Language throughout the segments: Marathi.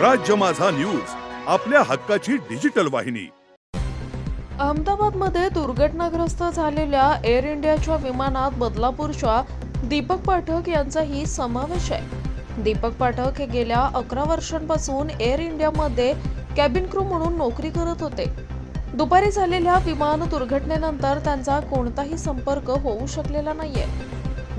राज्य माझा न्यूज आपल्या हक्काची डिजिटल वाहिनी. अहमदाबादमध्ये दुर्घटनाग्रस्त झालेल्या एअर इंडियाच्या विमानात बदलापूरच्या दीपक पाठक यांचाही समावेश आहे. दीपक पाठक हे गेल्या अकरा वर्षांपासून एअर इंडियामध्ये कॅबिन क्रू म्हणून नोकरी करत होते. दुपारी झालेल्या विमान दुर्घटनेनंतर त्यांचा कोणताही संपर्क होऊ शकलेला नाहीये.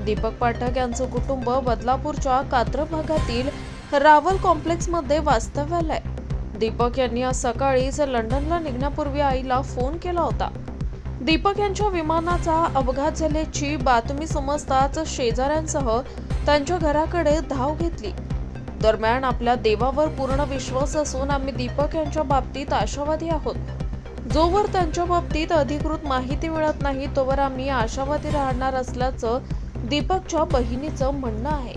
दीपक पाठक यांचं कुटुंब बदलापूरच्या कात्र भागातील रावल कॉम्प्लेक्समध्ये वास्तव्याला आहे दीपक यांनी आज सकाळीच लंडनला निघण्यापूर्वी आईला फोन केला होता. दीपक यांच्या विमानाचा अपघात झाल्याची बातमी समजताच शेजाऱ्यांसह त्यांच्या घराकडे धाव घेतली. दरम्यान आपल्या देवावर पूर्ण विश्वास असून आम्ही दीपक यांच्या बाबतीत आशावादी आहोत. जोवर त्यांच्या बाबतीत अधिकृत माहिती मिळत नाही तोवर आम्ही आशावादी राहणार असल्याचं दीपकच्या बहिणीचं म्हणणं आहे.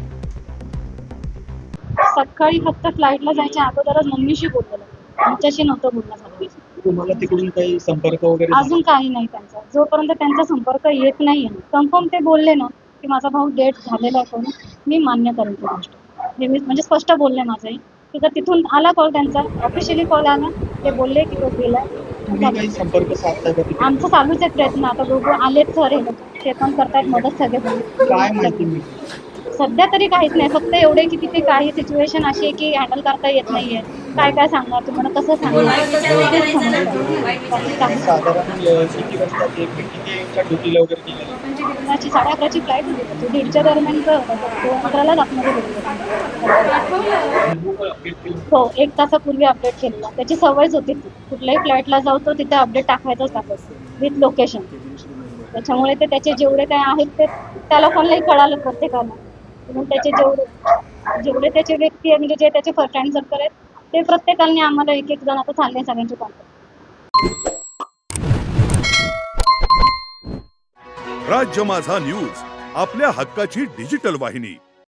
सकाळी फक्त फ्लाईटला जायच्या अगोदरच मम्मीशी बोललेलं. आमच्याशी नव्हतं बोलणं झालं तुम्हाला तिकडून काही संपर्क वगैरे अजून काही नाही त्यांचा. जोपर्यंत त्यांचा संपर्क येत नाही कन्फर्म ते बोलले ना की माझा भाऊ डेट झालेला आहे कोण मी मान्य करेन ती गोष्ट. हे मी म्हणजे स्पष्ट बोलले माझंही. की जर तिथून आला कॉल त्यांचा ऑफिशियली कॉल आला ते बोलले की तो गेला तुम्ही काही संपर्क साधता का तिकडे आमचं चालूच आहे प्रयत्न. आता बघू आलेत सर हे लोक. ते पण करतायत मदत सगळे. सध्या तरी काहीच नाही. फक्त एवढे की तिथे काही सिच्युएशन अशी आहे की हँडल करता येत नाहीये. काय काय सांगणार तुम्हाला? कसं सांगणार? ते साडे अकराची फ्लाईट होती त्याची दीडच्या दरम्यान दोन अकरालाच आतमध्ये हो एक तासापूर्वी अपडेट केलेला. त्याची सवयच होती. ती. कुठल्याही फ्लाईटला जाऊ तो तिथे अपडेट टाकायचंच टाकायचं. विथ लोकेशन त्याच्यामुळे ते त्याचे जेवढे काय आहेत ते त्याला कोणालाही कळालं प्रत्येकाला. म्हणून त्याचे जेवढे जेवढे त्याचे व्यक्ती आहे म्हणजे जे त्याचे फ्रेंड सर्कल आहेत ते प्रत्येकाने आम्हाला एक एक जण आता चालले सगळ्यांचे कॉन्टॅक्ट राज्य माझा न्यूज आपल्या हक्काची डिजिटल वाहिनी.